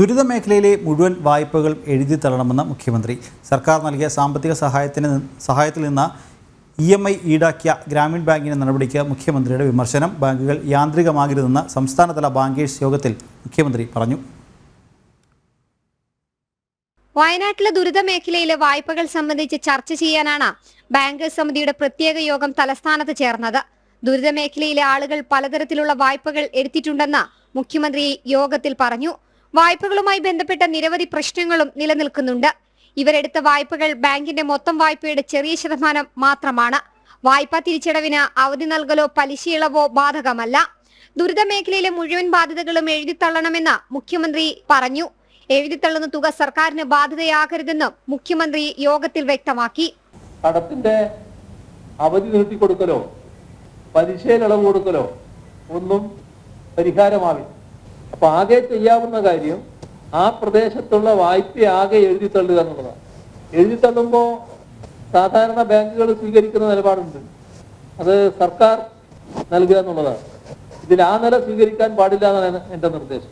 ദുരിത മേഖലയിലെ മുഴുവൻ വായ്പകൾ എഴുതി തള്ളണമെന്ന് മുഖ്യമന്ത്രി. സർക്കാർ നൽകിയ സാമ്പത്തിക സഹായത്തിന് സഹായത്തിൽ നിന്ന് ഇ എം ഐ ഈടാക്കിയ ഗ്രാമീൺ ബാങ്കിന്റെ നടപടിക്ക് മുഖ്യമന്ത്രിയുടെ വിമർശനം. ബാങ്കുകൾ യാന്ത്രികമാകരുതെന്ന് സംസ്ഥാനതല ബാങ്കേഴ്സ് യോഗത്തിൽ മുഖ്യമന്ത്രി പറഞ്ഞു. വയനാട്ടിലെ ദുരിത മേഖലയിലെ വായ്പകൾ സംബന്ധിച്ച് ചർച്ച ചെയ്യാനാണ് ബാങ്കേഴ്സ് സമിതിയുടെ പ്രത്യേക യോഗം തലസ്ഥാനത്ത് ചേർന്നത്. ദുരിത മേഖലയിലെ ആളുകൾ പലതരത്തിലുള്ള വായ്പകൾ എടുത്തിട്ടുണ്ടെന്ന് മുഖ്യമന്ത്രി യോഗത്തിൽ പറഞ്ഞു. വായ്പകളുമായി ബന്ധപ്പെട്ട നിരവധി പ്രശ്നങ്ങളും നിലനിൽക്കുന്നുണ്ട്. ഇവരെടുത്ത വായ്പകൾ ബാങ്കിന്റെ മൊത്തം വായ്പയുടെ ചെറിയ ശതമാനം മാത്രമാണ്. വായ്പാ തിരിച്ചടവിന് അവധി നൽകലോ പലിശയിളവോ ബാധകമല്ല. ദുരിത മേഖലയിലെ മുഴുവൻ ബാധ്യതകളും എഴുതിത്തള്ളണമെന്ന് മുഖ്യമന്ത്രി പറഞ്ഞു. എഴുതിത്തള്ളുന്ന തുക സർക്കാരിന് ബാധ്യതയാകരുതെന്നും മുഖ്യമന്ത്രി യോഗത്തിൽ വ്യക്തമാക്കി. കടത്തിന്റെ അവധി നീട്ടിക്കൊടുക്കലോ പലിശയിൽ ഇളവ് കൊടുക്കലോ ഒന്നും പരിഹാരമാവില്ല. അപ്പൊ ആകെ ചെയ്യാവുന്ന കാര്യം ആ പ്രദേശത്തുള്ള വായ്പ ആകെ എഴുതി തള്ളുക എന്നുള്ളതാണ്. എഴുതി തള്ളുമ്പോ സാധാരണ ബാങ്കുകൾ സ്വീകരിക്കുന്ന നിലപാടുണ്ട്. അത് സർക്കാർ നൽകുക എന്നുള്ളതാണ്. ഇതിൽ ആ നില സ്വീകരിക്കാൻ പാടില്ല എന്നാണ് എന്റെ നിർദ്ദേശം.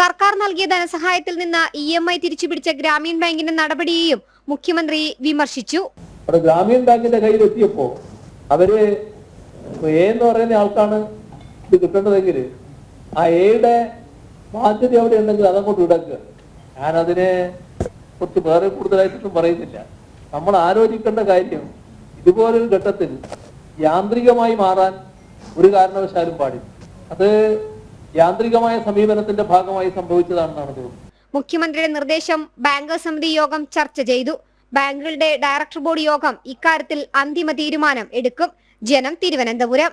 സർക്കാർ നൽകിയ ധനസഹായത്തിൽ നിന്ന് ഇ എം ഐ തിരിച്ചുപിടിച്ച ഗ്രാമീൺ ബാങ്കിന്റെ നടപടിയെയും മുഖ്യമന്ത്രി വിമർശിച്ചു. അവിടെ ഗ്രാമീൺ ബാങ്കിന്റെ കയ്യിൽ എത്തിയപ്പോ അവർ എ എന്ന് പറയുന്ന ആൾക്കാണ് ഇത് കിട്ടേണ്ടതെങ്കിൽ ആ എയുടെ ബാധ്യത അവിടെ ഉണ്ടെങ്കിൽ അതങ്ങോട്ട് ഇടക്കുക ഞാനതിനെ കുറിച്ച് വേറെ കൂടുതലായിട്ടൊന്നും പറയുന്നില്ല. നമ്മൾ ആലോചിക്കേണ്ട കാര്യം ഇതുപോലൊരു ഘട്ടത്തിൽ യാന്ത്രികമായി മാറാൻ ഒരു കാരണവശാലും പാടില്ല. അത് യാന്ത്രികമായ സമീപനത്തിന്റെ ഭാഗമായി സംഭവിച്ചതാണെന്നാണ് തോന്നുന്നത്. മുഖ്യമന്ത്രിയുടെ നിർദ്ദേശം ബാങ്കേഴ്സ് സമിതി യോഗം ചർച്ച ചെയ്തു. ബാങ്കുകളുടെ ഡയറക്ടർ ബോർഡ് യോഗം ഇക്കാര്യത്തിൽ അന്തിമ തീരുമാനം എടുക്കും. ജനം തിരുവനന്തപുരം.